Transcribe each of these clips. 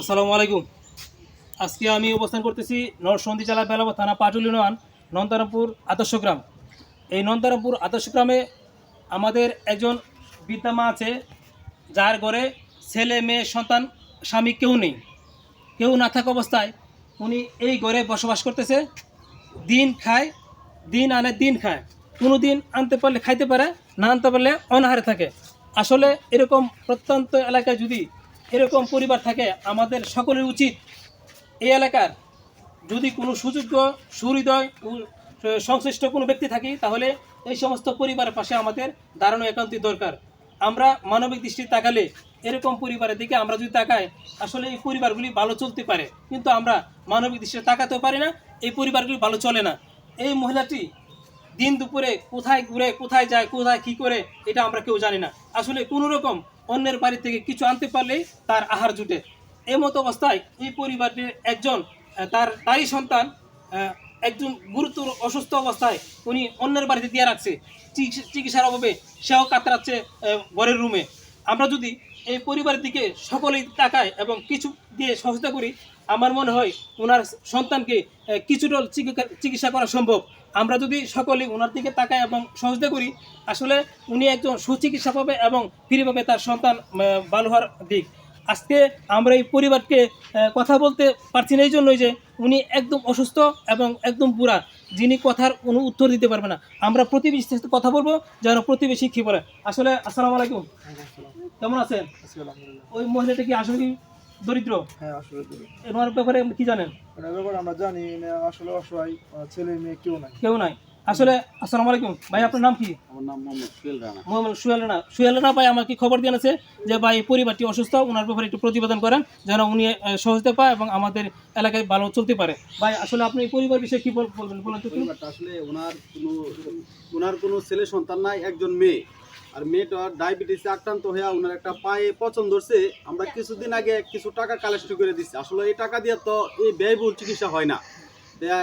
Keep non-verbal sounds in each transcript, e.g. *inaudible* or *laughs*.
আসসালামু আলাইকুম। আজকে আমি অবস্থান করতেছি নরসন্দী জেলা বেলাবা থানা পাটুল ইউনিয়ন, নন্দারামপুর আদর্শ গ্রাম। এই নন্দারামপুর আদর্শ গ্রামে আমাদের একজন বৃদ্ধা মা আছে, যার ঘরে ছেলে, মেয়ে, সন্তান, স্বামী কেউ নেই। কেউ না থাকা অবস্থায় উনি এই ঘরে বসবাস করতেছে। দিন খায়, দিন আনে, দিন খায়। কোনো দিন আনতে পারলে, খাইতে পারে, না আনতে পারলে অনাহারে থাকে। আসলে এরকম প্রত্যন্ত এলাকায় যদি এরকম পরিবার থাকে, আমাদের সকলের উচিত এই এলাকার যদি কোনো সুযোগ্য সুহৃদয় সংশ্লিষ্ট কোনো ব্যক্তি থাকি, তাহলে এই সমস্ত পরিবারের পাশে আমাদের দাঁড়ানো একান্তই দরকার। আমরা মানবিক দৃষ্টি তাকালে এরকম পরিবারের দিকে আমরা যদি তাকাই, আসলে এই পরিবারগুলি ভালো চলতে পারে। কিন্তু আমরা মানবিক দৃষ্টিতে তাকাতেও পারি না, এই পরিবারগুলি ভালো চলে না। এই মহিলাটি দিন দুপুরে কোথায় ঘুরে, কোথায় যায়, কোথায় কি করে, এটা আমরা কেউ জানি না। আসলে কোনো রকম অন্যের বাড়ি থেকে কিছু আনতে পারলেই তার আহার জুটে। মতো অবস্থায় এই পরিবারটির একজন তার, তারই সন্তান একজন গুরুতর অসুস্থ অবস্থায় উনি অন্যের বাড়িতে দিয়ে রাখছে। চিকিৎসার অভাবে সেও কাতরাচ্ছে ঘরের রুমে। আমরা যদি এই পরিবারের দিকে সকলেই তাকায় এবং কিছু দিয়ে সহযোগিতা করি, আমার মনে হয় ওনার সন্তানকে কিছুটা চিকিৎসা- করা সম্ভব। আমরা যদি সকলেই ওনার দিকে তাকাই এবং সহযোগিতা করি, আসলে উনি একজন সুচিকিৎসা পাবে এবং ফিরে পাবে তার সন্তান ভালো হওয়ার দিক। আজকে আমরা এই পরিবারকে কথা বলতে পারছি না এই জন্যই যে উনি একদম অসুস্থ এবং একদম বুড়া যিনি কথার কোনো উত্তর দিতে পারবে না। আমরা প্রতিবেশীর সাথে কথা বলব যেন প্রতিবেশী কি বলে। আসলে আসসালামু আলাইকুম। কেমন আছেন? ওই মহিলাটা কি আসলে কি দরিদ্র? হ্যাঁ আসলে ব্যাপারে কি জানেন? ওটার ব্যাপারে আমরা জানি আসলে অসহায় ছেলে মেয়ে কেউ নাই। কেউ নাই। আসলে আসসালামু আলাইকুম। ভাই আপনার নাম কি? আমার নাম মোহাম্মদ সুয়েল রানা। মোহাম্মদ সুহেল রানা। সুহেল রানা ভাই আমাকে খবর দিয়েছে যে ভাই পরিবারটি অসুস্থ ওনার ব্যাপারে একটু প্রতিবেদন করেন যেন উনি সহজতে পায় এবং আমাদের এলাকায় ভালো চলতে পারে। ভাই আসলে আপনি এই পরিবার বিষয়ে কি বল- বলবেন বলুন তো আসলে ওনার কোনো ওনার কোনো ছেলে সন্তান নাই একজন মেয়ে। আর মেয়েটা ডায়াবেটিসে আক্রান্ত হয়ে ওনার একটা পায়ে পছন্দ ধরছে। আমরা কিছুদিন আগে কিছু টাকা কালেক্ট করে দিচ্ছি আসলে এই টাকা দিয়ে তো এই ব্যয়বহুল চিকিৎসা হয় না।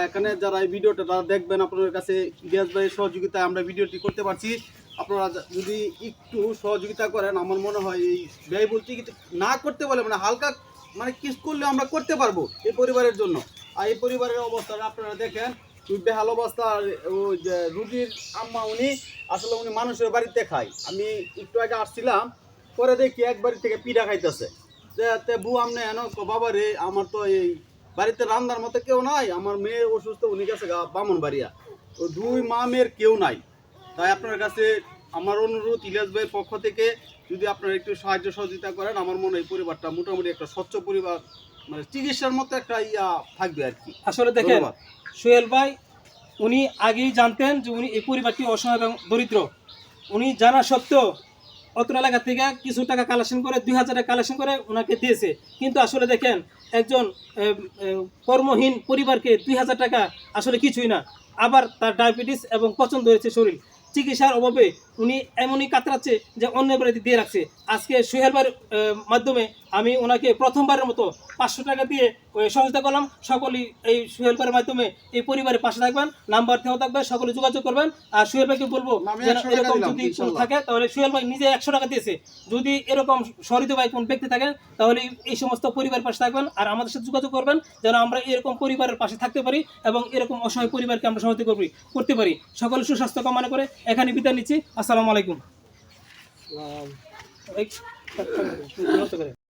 এখানে যারা এই ভিডিওটা তারা দেখবেন, আপনাদের কাছে ইলিয়াস ভাইয়ের সহযোগিতায় আমরা ভিডিওটি করতে পারছি। আপনারা যদি একটু সহযোগিতা করেন, আমার মনে হয় এই ব্যয়বহুল চিকিৎসা না করতে বলে মানে হালকা মানে কিস করলে আমরা করতে পারব এই পরিবারের জন্য। আর এই পরিবারের অবস্থাটা আপনারা দেখেন বেহাল অবস্থা। ওই যে রুগীর আম্মা, উনি আসলে উনি মানুষের বাড়িতে খায়। আমি একটু আগে আসছিলাম, পরে দেখি এক বাড়ি থেকে পিঠা খাইতেছে। যে বউ আমনে এন বাবা রে আমার তো এই বাড়িতে রান্নার মতো কেউ নাই আমার মেয়ে অসুস্থ উনি গেছে গা বামন বাড়িয়া তো দুই মা মেয়ের কেউ নাই। তাই আপনার কাছে আমার অনুরোধ ইলিয়াস ভাইয়ের পক্ষ থেকে যদি আপনারা একটু সাহায্য সহযোগিতা করেন আমার মনে হয় এই পরিবারটা মোটামুটি একটা স্বচ্ছ পরিবার মানে চিকিৎসার মতো একটা ইয়া থাকবে আর কি। আসলে দেখেন। সোহেল ভাই উনি আগেই জানতেন যে উনি এই পরিবারটি অসহায় এবং দরিদ্র। উনি জানা সত্ত্বেও অত এলাকা থেকে কিছু টাকা কালেকশন করে, দুই হাজার টাকা কালেকশন করে ওনাকে দিয়েছে। কিন্তু আসলে দেখেন, একজন কর্মহীন পরিবারকে দুই হাজার টাকা আসলে কিছুই না। আবার তার ডায়াবেটিস এবং পছন্দ হয়েছে শরীর। চিকিৎসার অভাবে উনি এমনই কাতরাচ্ছে যে অন্য বাড়িতে দিয়ে রাখছে। আজকে সোহেলবার মাধ্যমে আমি ওনাকে প্রথমবারের মতো পাঁচশো টাকা দিয়ে ওই সহযোগিতা করলাম। সকলেই এই সোহেলবারের মাধ্যমে এই পরিবারের পাশে থাকবেন নাম্বার দেওয়া থাকবে সকলে যোগাযোগ করবেন। আর সোহেল ভাইকে বলব আমি যেন 100 টাকা এরকম যদি থাকে তাহলে সোহেল ভাই নিজে একশো টাকা দিয়েছে। যদি এরকম সরিত ভাই কোন ব্যক্তি থাকেন তাহলে এই সমস্ত পরিবারের পাশে থাকবেন আর আমাদের সাথে যোগাযোগ করবেন যেন আমরা এরকম পরিবারের পাশে থাকতে পারি এবং এরকম অসহায় পরিবারকে আমরা সহযোগিতা করবি করতে পারি। সকলে সুস্বাস্থ্য কামনা করে এখানে বিদায় নিচ্ছি। আসসালামু আলাইকুম। *laughs*